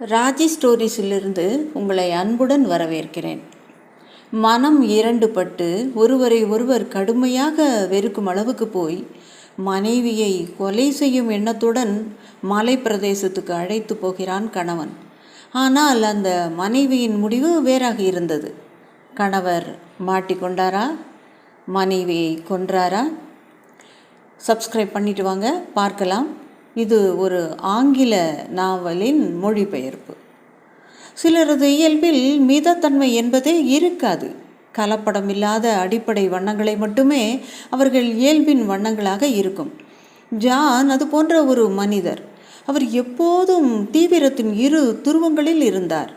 ராஜி ஸ்டோரிஸிலிருந்து உங்களை அன்புடன் வரவேற்கிறேன். மனம் இரண்டு பட்டு ஒருவரை ஒருவர் கடுமையாக வெறுக்கும் அளவுக்கு போய் மனைவியை கொலை செய்யும் எண்ணத்துடன் மலை பிரதேசத்துக்கு அழைத்து போகிறான் கணவன். ஆனால் அந்த மனைவியின் முடிவு வேறாக இருந்தது. கணவர் மாட்டிக்கொண்டாரா மனைவியை கொன்றாரா? சப்ஸ்கிரைப் பண்ணிட்டு வாங்க பார்க்கலாம். இது ஒரு ஆங்கில நாவலின் மொழிபெயர்ப்பு. சிலரது இயல்பில் மிதத்தன்மை என்பதே இருக்காது. கலப்படம் இல்லாத அடிப்படை வண்ணங்களை மட்டுமே அவர்கள் இயல்பின் வண்ணங்களாக இருக்கும். ஜான் அது போன்ற ஒரு மனிதர். அவர் எப்போதும் தீவிரத்தின் இரு துருவங்களில் இருந்தார்.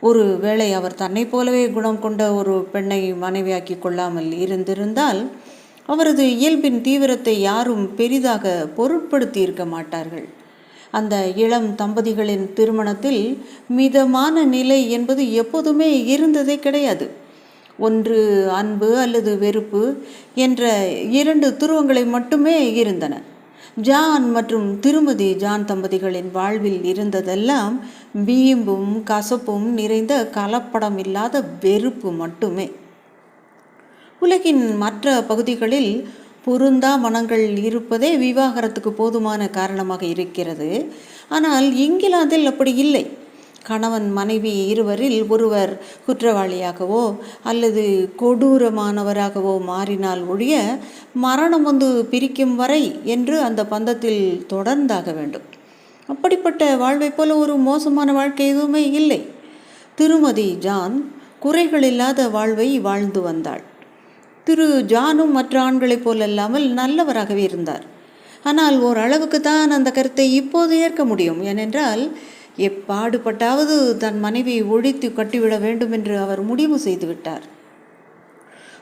ஒரு வேளை அவர் தன்னை போலவே குணம் கொண்ட ஒரு பெண்ணை மனைவியாக்கி கொள்ளாமல் இருந்திருந்தால் அவரது இயல்பின் தீவிரத்தை யாரும் பெரிதாக பொருட்படுத்தி இருக்க மாட்டார்கள். அந்த இளம் தம்பதிகளின் திருமணத்தில் மிதமான நிலை என்பது எப்போதுமே இருந்ததே கிடையாது. ஒன்று அன்பு அல்லது வெறுப்பு என்ற இரண்டு துருவங்களை மட்டுமே இருந்தன. ஜான் மற்றும் திருமதி ஜான் தம்பதிகளின் வாழ்வில் இருந்ததெல்லாம் வீம்பும் கசப்பும் நிறைந்த கலப்படம் இல்லாத வெறுப்பு மட்டுமே. உலகின் மற்ற பகுதிகளில் பொருந்தா மனங்கள் இருப்பதே விவாகரத்துக்கு போதுமான காரணமாக இருக்கிறது. ஆனால் இங்கிலாந்தில் அப்படி இல்லை. கணவன் மனைவி இருவரில் ஒருவர் குற்றவாளியாகவோ அல்லது கொடூரமானவராகவோ மாறினால் ஒழிய மரணம் வந்து பிரிக்கும் வரை என்று அந்த பந்தத்தில் தொடர்ந்தாக வேண்டும். அப்படிப்பட்ட வாழ்வை போல ஒரு மோசமான வாழ்க்கை எதுவுமே இல்லை. திருமதி ஜான் குறைகள் இல்லாத வாழ்வை வாழ்ந்து வந்தாள். திரு ஜானும் மற்ற ஆண்களைப் போலல்லாமல் நல்லவராகவே இருந்தார். ஆனால் ஓரளவுக்கு தான் அந்த கருத்தை இப்போது ஏற்க முடியும். ஏனென்றால் எப்பாடுபட்டாவது தன் மனைவியை ஒழித்து கட்டிவிட வேண்டும் என்று அவர் முடிவு செய்துவிட்டார்.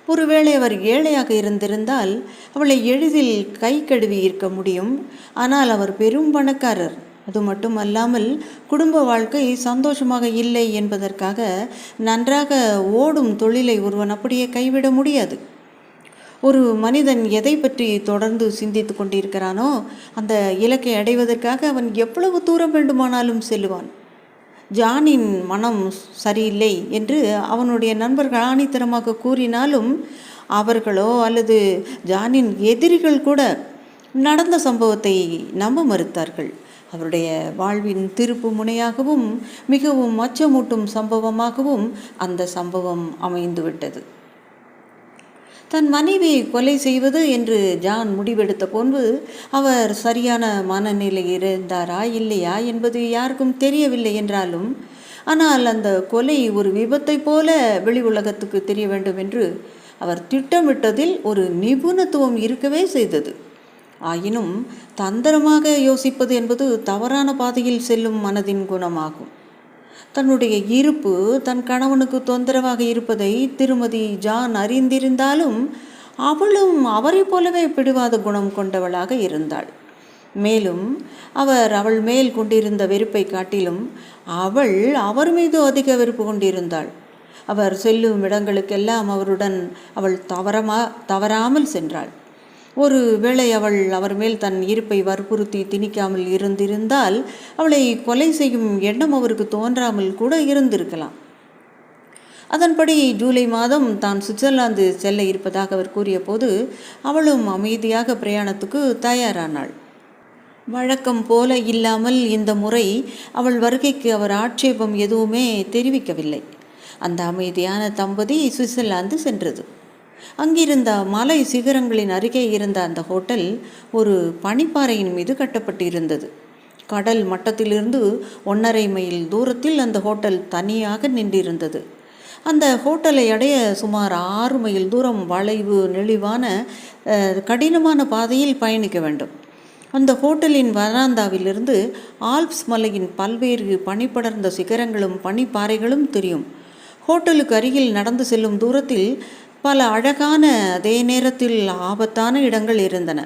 ஒருவேளை அவர் ஏழையாக இருந்திருந்தால் அவளை எளிதில் கை கழுவி இருக்க முடியும். ஆனால் அவர் பெரும் பணக்காரர். அது மட்டுமல்லாமல் குடும்ப வாழ்க்கை சந்தோஷமாக இல்லை என்பதற்காக நன்றாக ஓடும் தொழிலை ஒருவன் அப்படியே கைவிட முடியாது. ஒரு மனிதன் எதை பற்றி தொடர்ந்து சிந்தித்து கொண்டிருக்கிறானோ அந்த இலக்கை அடைவதற்காக அவன் எவ்வளவு தூரம் வேண்டுமானாலும் செல்லுவான். ஜானின் மனம் சரியில்லை என்று அவனுடைய நண்பர்கள் ஆணித்தரமாக கூறினாலும் அவர்களோ அல்லது ஜானின் எதிரிகள் கூட நடந்த சம்பவத்தை நம்ப மறுத்தார்கள். அவருடைய வாழ்வின் திருப்பு முனையாகவும் மிகவும் அச்சமூட்டும் சம்பவமாகவும் அந்த சம்பவம் அமைந்துவிட்டது. தன் மனைவியை கொலை செய்வது என்று ஜான் முடிவெடுத்த போன்பு அவர் சரியான மனநிலை இருந்தாரா இல்லையா என்பது யாருக்கும் தெரியவில்லை என்றாலும் ஆனால் அந்த கொலை ஒரு விபத்தை போல வெளி உலகத்துக்கு தெரிய வேண்டும் என்று அவர் திட்டமிட்டதில் ஒரு நிபுணத்துவம் இருக்கவே செய்தது. ஆயினும் தந்திரமாக யோசிப்பது என்பது தவறான பாதையில் செல்லும் மனதின் குணமாகும். தன்னுடைய இருப்பு தன் கணவனுக்கு தொந்தரவாக இருப்பதை திருமதி ஜான் அறிந்திருந்தாலும் அவளும் அவரை போலவே பிடிவாத குணம் கொண்டவளாக இருந்தாள். மேலும் அவர் அவள் மேல் கொண்டிருந்த வெறுப்பை காட்டிலும் அவள் அவர் மீது அதிக வெறுப்பு கொண்டிருந்தாள். அவர் செல்லும் இடங்களுக்கெல்லாம் அவருடன் அவள் தவறமா தவறாமல் சென்றாள். ஒரு வேளை அவள் அவர் மேல் தன் இருப்பை வற்புறுத்தி திணிக்காமல் இருந்திருந்தால் அவளை கொலை செய்யும் எண்ணம் அவருக்கு தோன்றாமல் கூட இருந்திருக்கலாம். அதன்படி ஜூலை மாதம் தான் சுவிட்சர்லாந்து செல்ல இருப்பதாக அவர் கூறிய போது அவளும் அமைதியாக பிரயாணத்துக்கு தயாரானாள். வழக்கம் போல இல்லாமல் இந்த முறை அவள் வருகைக்கு அவர் ஆட்சேபம் எதுவுமே தெரிவிக்கவில்லை. அந்த அமைதியான தம்பதி சுவிட்சர்லாந்து சென்றது. அங்கிருந்த மலை சிகரங்களின் அருகே இருந்த அந்த ஹோட்டல் ஒரு பனிப்பாறையின் மீது கட்டப்பட்டிருந்தது. கடல் மட்டத்திலிருந்து ஒன்றரை மைல் தூரத்தில் அந்த ஹோட்டல் தனியாக நின்றிருந்தது. அந்த ஹோட்டலை அடைய சுமார் ஆறு மைல் தூரம் வளைவு நெளிவான கடினமான பாதையில் பயணிக்க வேண்டும். அந்த ஹோட்டலின் வராந்தாவிலிருந்து ஆல்ப்ஸ் மலையின் பல்வேறு பனிப்படர்ந்த சிகரங்களும் பனிப்பாறைகளும் தெரியும். ஹோட்டலுக்கு அருகில் நடந்து செல்லும் தூரத்தில் பல அழகான அதே நேரத்தில் ஆபத்தான இடங்கள் இருந்தன.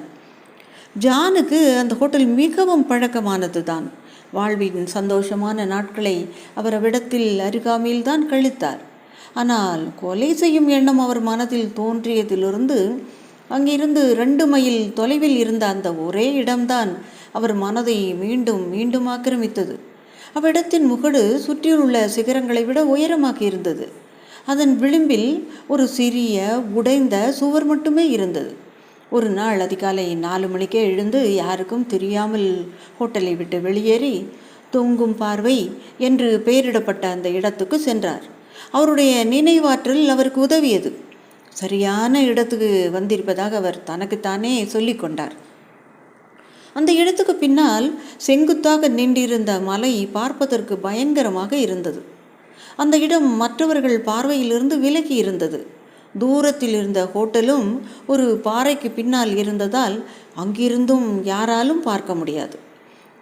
ஜானுக்கு அந்த ஹோட்டல் மிகவும் பழக்கமானது தான் வாழ்வின் சந்தோஷமான நாட்களை அவர் அவ்விடத்தில் அருகாமையில் தான் கழித்தார். ஆனால் கொலை செய்யும் எண்ணம் அவர் மனதில் தோன்றியதிலிருந்து அங்கிருந்து ரெண்டு மைல் தொலைவில் இருந்த அந்த ஒரே இடம்தான் அவர் மனதை மீண்டும் மீண்டும் ஆக்கிரமித்தது. அவ்விடத்தின் முகடு சுற்றியுள்ள சிகரங்களை விட உயரமாக இருந்தது அதன் விளிம்பில் ஒரு சிறிய உடைந்த சுவர் மட்டுமே இருந்தது. ஒரு நாள் அதிகாலை நாலு மணிக்கே எழுந்து யாருக்கும் தெரியாமல் ஹோட்டலை விட்டு வெளியேறி தொங்கும் பார்வை என்று பெயரிடப்பட்ட அந்த இடத்துக்கு சென்றார். அவருடைய நினைவாற்றல் அவருக்கு உதவியது. சரியான இடத்துக்கு வந்திருப்பதாக அவர் தனக்குத்தானே சொல்லி கொண்டார். அந்த இடத்துக்கு பின்னால் செங்குத்தாக நின்றிருந்த மலை பார்ப்பதற்கு பயங்கரமாக இருந்தது. அந்த இடம் மற்றவர்கள் பார்வையிலிருந்து விலகி இருந்தது. தூரத்தில் இருந்த ஹோட்டலும் ஒரு பாறைக்கு பின்னால் இருந்ததால் அங்கிருந்தும் யாராலும் பார்க்க முடியாது.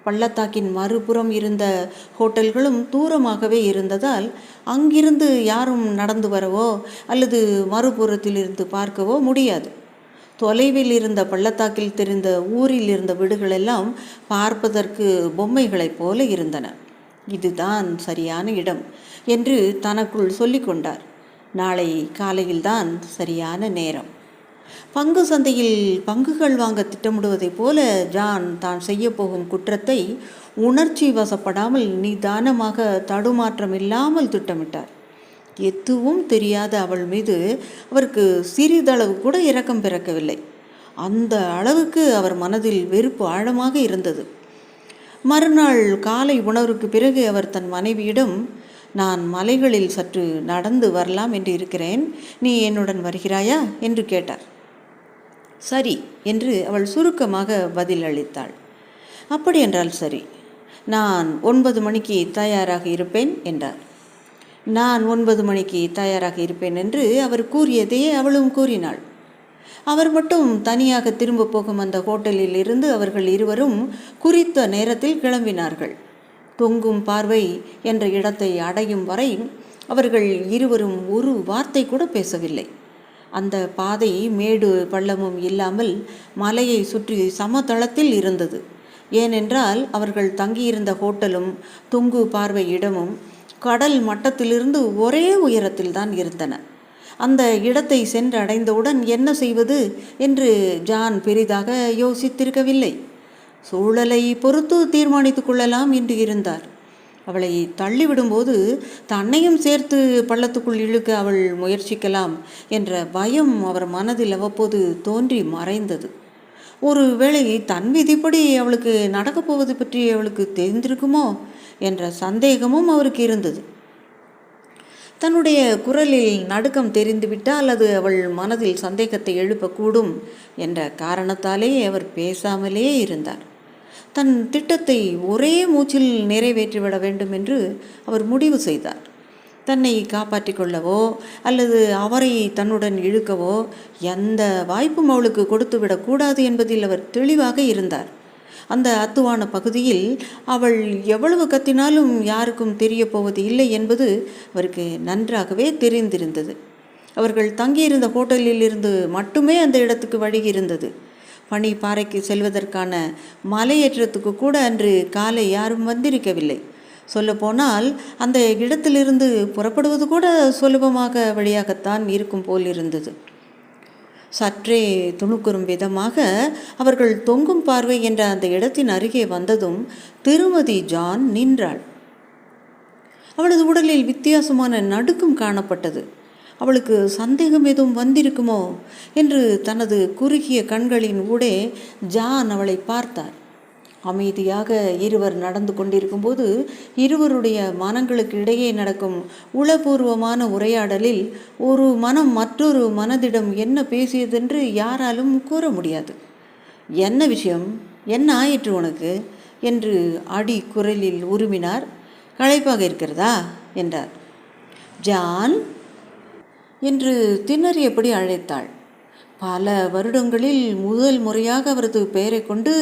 பள்ளத்தாக்கின் மறுபுறம் இருந்த ஹோட்டல்களும் தூரமாகவே இருந்ததால் அங்கிருந்து யாரும் நடந்து வரவோ அல்லது மறுபுறத்தில் இருந்து பார்க்கவோ முடியாது. தொலைவில் இருந்த பள்ளத்தாக்கில் தெரிந்த ஊரில் இருந்த வீடுகளெல்லாம் பார்ப்பதற்கு பொம்மைகளைப் போல இருந்தன. இதுதான் சரியான இடம் என்று தனக்குள் சொல்லிக்கொண்டார் நாளை காலையில்தான் சரியான நேரம். பங்கு சந்தையில் பங்குகள் வாங்க திட்டமிடுவதைப் போல ஜான் தான் செய்யப்போகும் குற்றத்தை உணர்ச்சி வசப்படாமல் நிதானமாக தடுமாற்றம் இல்லாமல் திட்டமிட்டார். எதுவும் தெரியாத அவள் மீது அவருக்கு சிறிதளவு கூட இரக்கம் பிறக்கவில்லை. அந்த அளவுக்கு அவர் மனதில் வெறுப்பு ஆழமாக இருந்தது. மறுநாள் காலை உணவுக்கு பிறகு அவர் தன் மனைவியிடம் நான் மலைகளில் சற்று நடந்து வரலாம் என்று இருக்கிறேன். நீ என்னுடன் வருகிறாயா? என்று கேட்டார். சரி என்று அவள் சுருக்கமாக பதில் அளித்தாள். அப்படி என்றால் சரி. நான் ஒன்பது மணிக்கு தயாராக இருப்பேன் என்றார். நான் ஒன்பது மணிக்கு தயாராக இருப்பேன் என்று அவர் கூறியதையே அவளும் கூறினாள். அவர் மட்டும் தனியாக திரும்ப போகும் அந்த ஹோட்டலில் இருந்து அவர்கள் இருவரும் குறித்த நேரத்தில் கிளம்பினார்கள். தொங்கும் பார்வை என்ற இடத்தை அடையும் வரை அவர்கள் இருவரும் ஒரு வார்த்தை கூட பேசவில்லை. அந்த பாதை மேடு பள்ளமும் இல்லாமல் மலையை சுற்றி சமதளத்தில் இருந்தது. ஏனென்றால் அவர்கள் தங்கியிருந்த ஹோட்டலும் தொங்கு பார்வை இடமும் கடல் மட்டத்திலிருந்து ஒரே உயரத்தில் தான் இருந்தன. அந்த இடத்தை சென்றடைந்தவுடன் என்ன செய்வது என்று ஜான் பெரிதாக யோசித்திருக்கவில்லை. சூழலை பொறுத்து தீர்மானித்துக் கொள்ளலாம் என்று இருந்தார். அவளை தள்ளிவிடும்போது தன்னையும் சேர்த்து பள்ளத்துக்குள் இழுக்க அவள் முயற்சிக்கலாம் என்ற பயம் அவர் மனதில் அவ்வப்போது தோன்றி மறைந்தது. ஒரு வேளை தன் விதிப்படி அவளுக்கு நடக்கப் போவது பற்றி அவளுக்கு தெரிந்திருக்குமோ? என்ற சந்தேகமும் அவருக்கு இருந்தது. தன்னுடைய குரலில் நடுக்கம் தெரிந்துவிட்டால் அது அவள் மனதில் சந்தேகத்தை எழுப்பக்கூடும் என்ற காரணத்தாலே அவர் பேசாமலே இருந்தார். தன் திட்டத்தை ஒரே மூச்சில் நிறைவேற்றிவிட வேண்டும் என்று அவர் முடிவு செய்தார். தன்னை காப்பாற்றி கொள்ளவோ அல்லது அவரை தன்னுடன் இழுக்கவோ எந்த வாய்ப்பும் அவளுக்கு கொடுத்து விடக்கூடாது என்பதில் அவர் தெளிவாக இருந்தார். அந்த அத்துவான பகுதியில் அவள் எவ்வளவு கத்தினாலும் யாருக்கும் தெரிய போவது இல்லை என்பது அவருக்கு நன்றாகவே தெரிந்திருந்தது. அவர்கள் தங்கியிருந்த ஹோட்டலில் இருந்து மட்டுமே அந்த இடத்துக்கு வழி இருந்தது. பனி பாறைக்கு செல்வதற்கான மலையேற்றத்துக்கு கூட அன்று காலை யாரும் வந்திருக்கவில்லை. சொல்லப்போனால் அந்த இடத்திலிருந்து புறப்படுவது கூட சுலபமாக வழியாகத்தான் இருக்கும் போல் இருந்தது சற்றே துணுக்குறும் விதமாக அவர்கள் தொங்கும் பார்வை என்ற அந்த இடத்தின் அருகே வந்ததும் திருமதி ஜான் நின்றாள். அவளது உடலில் வித்தியாசமான நடுக்கம் காணப்பட்டது. அவளுக்கு சந்தேகம் எதுவும் வந்திருக்குமோ? என்று தனது குறுகிய கண்களின் ஊடே ஜான் அவளை பார்த்தார். அமைதியாக இருவர் நடந்து கொண்டிருக்கும்போது இருவருடைய மனங்களுக்கு இடையே நடக்கும் உளபூர்வமான உரையாடலில் ஒரு மனம் மற்றொரு மனதிடம் என்ன பேசியதென்று யாராலும் கூற முடியாது. என்ன விஷயம்? என்ன ஆயிற்று உனக்கு? என்று அடி குரலில் உருமினார். களைப்பாக இருக்கிறதா? என்றார். ஜான்? என்று திணறியபடி அழைத்தாள். பல வருடங்களில் முதல் முறையாக அவரது பெயரை கொண்டு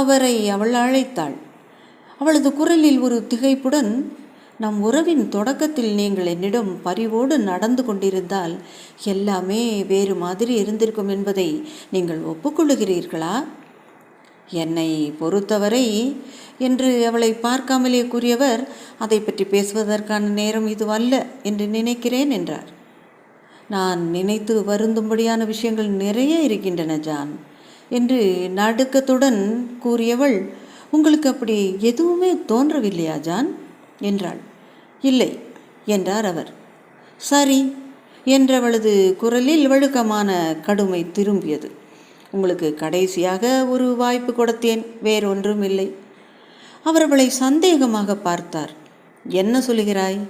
அவரை அவள் அழைத்தாள். அவளது குரலில் ஒரு திகைப்புடன் நம் உறவின் தொடக்கத்தில் நீங்கள் என்னிடம் பரிவோடு நடந்து கொண்டிருந்தால் எல்லாமே வேறு மாதிரி இருந்திருக்கும் என்பதை நீங்கள் ஒப்புக்கொள்ளுகிறீர்களா? என்னை பொறுத்தவரை என்று அவளை பார்க்காமலே கூறியவர் அதை பற்றி பேசுவதற்கான நேரம் இதுவல்ல என்று நினைக்கிறேன் என்றார். நான் நினைத்து வருந்தும்படியான விஷயங்கள் நிறைய இருக்கின்றன ஜான் என்று நடுக்கத்துடன் கூறியவள் உங்களுக்கு அப்படி எதுவுமே தோன்றவில்லையா ஜான்? என்றாள். இல்லை என்றார் அவர். சரி என்றவளது குரலில் வழுக்கமான கடுமை திரும்பியது. உங்களுக்கு கடைசியாக ஒரு வாய்ப்பு கொடுத்தேன் வேறொன்றும் இல்லை. அவர் அவளை சந்தேகமாக பார்த்தார். என்ன சொல்லுகிறாய்?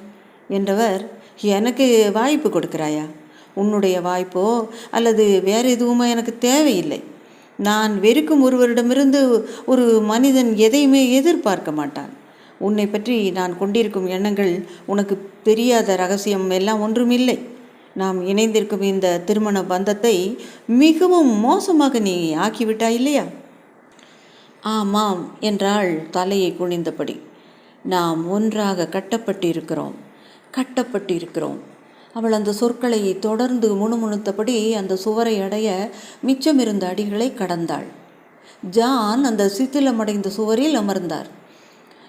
என்றவர் எனக்கு வாய்ப்பு கொடுக்கிறாயா? உன்னுடைய வாய்ப்போ அல்லது வேறு எதுவுமோ எனக்கு தேவையில்லை. நான் வெறுக்கும் ஒருவரிடமிருந்து ஒரு மனிதன் எதையுமே எதிர்பார்க்க மாட்டான். உன்னை பற்றி நான் கொண்டிருக்கும் எண்ணங்கள் உனக்கு தெரியாத ரகசியம் எல்லாம் ஒன்றுமில்லை. நாம் இணைந்திருக்கும் இந்த திருமண பந்தத்தை மிகவும் மோசமாக நீ ஆக்கிவிட்டாய் இல்லையா? ஆமாம் என்றாள் தலையை குனிந்தபடி. நாம் ஒன்றாக கட்டப்பட்டிருக்கிறோம். கட்டப்பட்டிருக்கிறோம். அவள் அந்த சொற்களை தொடர்ந்து முணுமுணுத்தபடி அந்த சுவரை அடைய மிச்சமிருந்த அடிகளை கடந்தாள். ஜான் அந்த சித்திலமடைந்த சுவரில் அமர்ந்தார்.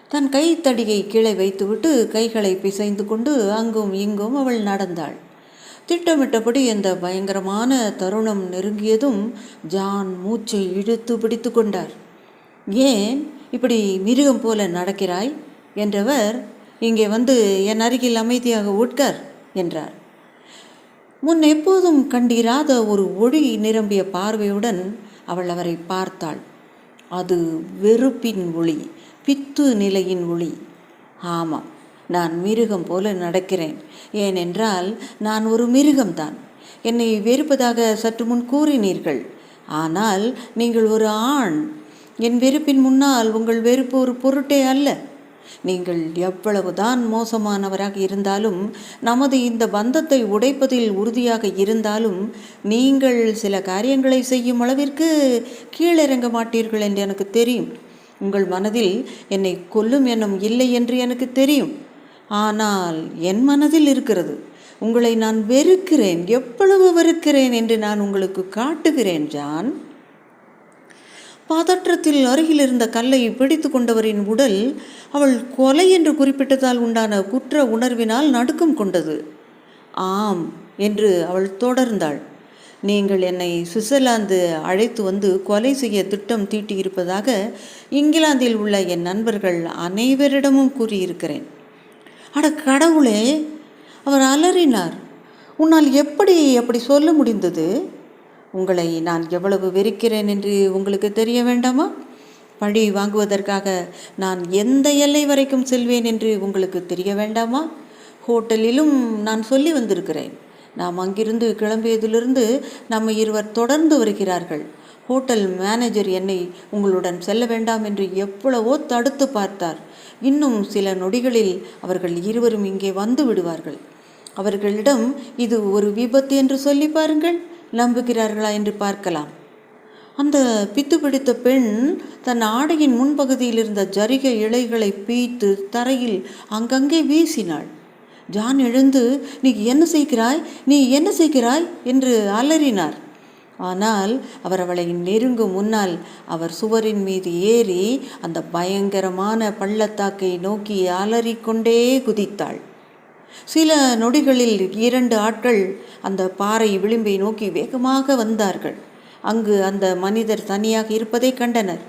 தன் கைத்தடியை கீழே வைத்துவிட்டு கைகளை பிசைந்து கொண்டு அங்கும் இங்கும் அவள் நடந்தாள். திட்டமிட்டபடி இந்த பயங்கரமான தருணம் நெருங்கியதும் ஜான் மூச்சை இழுத்து பிடித்து கொண்டார். ஏன் இப்படி மிருகம் போல நடக்கிறாய்? என்றவர் இங்கே வந்து என் அருகில் அமைதியாக உட்கார். என்றார். முன் எப்போதும் கண்டிராத ஒரு ஒளி நிரம்பிய பார்வையுடன் அவள் அவரை பார்த்தாள். அது வெறுப்பின் ஒளி பித்து நிலையின் ஒளி. ஆமாம் நான் மிருகம் போல நடக்கிறேன். ஏனென்றால் நான் ஒரு மிருகம்தான். என்னை வெறுப்பதாக சற்று முன் கூறினீர்கள். ஆனால் நீங்கள் ஒரு ஆண். என் வெறுப்பின் முன்னால் உங்கள் வெறுப்பு ஒரு பொருட்டே அல்ல. நீங்கள் எவ்வளவுதான் மோசமானவராக இருந்தாலும் நமது இந்த பந்தத்தை உடைப்பதில் உறுதியாக இருந்தாலும் நீங்கள் சில காரியங்களை செய்யும் அளவிற்கு கீழிறங்க மாட்டீர்கள் என்று எனக்கு தெரியும். உங்கள் மனதில் என்னை கொல்லும் எண்ணம் இல்லை என்று எனக்கு தெரியும். ஆனால் என் மனதில் இருக்கிறது. உங்களை நான் வெறுக்கிறேன். எவ்வளவு வெறுக்கிறேன் என்று நான் உங்களுக்கு காட்டுகிறேன் ஜான். பதற்றத்தில் அருகில் இருந்த கல்லை பிடித்து கொண்டவரின் உடல் அவள் கொலை என்று குறிப்பிட்டதால் உண்டான குற்ற உணர்வினால் நடுக்கம் கொண்டது. ஆம் என்று அவள் தொடர்ந்தாள். நீங்கள் என்னை சுவிட்சர்லாந்து அழைத்து வந்து கொலை செய்ய திட்டம் தீட்டியிருப்பதாக இங்கிலாந்தில் உள்ள என் நண்பர்கள் அனைவரிடமும் கூறியிருக்கிறேன். அட கடவுளே அவர் அலறினார். உன்னால் எப்படி அப்படி சொல்ல முடிந்தது? உங்களை நான் எவ்வளவு வெறுக்கிறேன் என்று உங்களுக்கு தெரிய வேண்டாமா? பழி வாங்குவதற்காக நான் எந்த எல்லை வரைக்கும் செல்வேன் என்று உங்களுக்கு தெரிய வேண்டாமா? ஹோட்டலிலும் நான் சொல்லி வந்திருக்கிறேன். நாம் அங்கிருந்து கிளம்பியதிலிருந்து நம்ம இருவர் தொடர்ந்து வருகிறார்கள். ஹோட்டல் மேனேஜர் என்னை உங்களுடன் செல்ல வேண்டாம் என்று எவ்வளவோ தடுத்து பார்த்தார். இன்னும் சில நொடிகளில் அவர்கள் இருவரும் இங்கே வந்து விடுவார்கள். அவர்களிடம் இது ஒரு விபத்து என்று சொல்லி பாருங்கள். நம்புகிறார்களா என்று பார்க்கலாம். அந்த பித்து பிடித்த பெண் தன் ஆடையின் முன்பகுதியில் இருந்த ஜரிகை இலைகளை பீய்த்து தரையில் அங்கங்கே வீசினாள். ஜான் எழுந்து நீ என்ன செய்கிறாய்? நீ என்ன செய்கிறாய்? என்று அலறினார். ஆனால் அவர் அவளை நெருங்கும் முன்னால் அவர் சுவரின் மீது ஏறி அந்த பயங்கரமான பள்ளத்தாக்கை நோக்கி அலறிக்கொண்டே குதித்தாள். சில நொடிகளில் இரண்டு ஆட்கள் அந்த பாறை விளிம்பை நோக்கி வேகமாக வந்தார்கள். அங்கு அந்த மனிதர் தனியாக இருப்பதை கண்டனர்.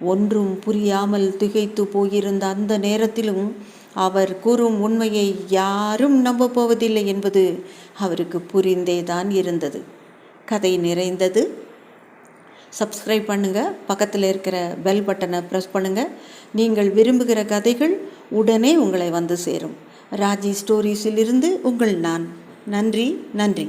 ஒன்றும் புரியாமல் திகைத்து போயிருந்த அந்த நேரத்திலும் அவர் கூறும் உண்மையை யாரும் நம்ப போவதில்லை என்பது அவருக்கு புரிந்தேதான் இருந்தது. கதை நிறைந்தது. சப்ஸ்கிரைப் பண்ணுங்கள் பக்கத்தில் இருக்கிற பெல் பட்டனை ப்ரெஸ் பண்ணுங்கள் நீங்கள் விரும்புகிற கதைகள் உடனே உங்களை வந்து சேரும். ராஜி ஸ்டோரிஸிலிருந்து உங்கள் நான். நன்றி நன்றி.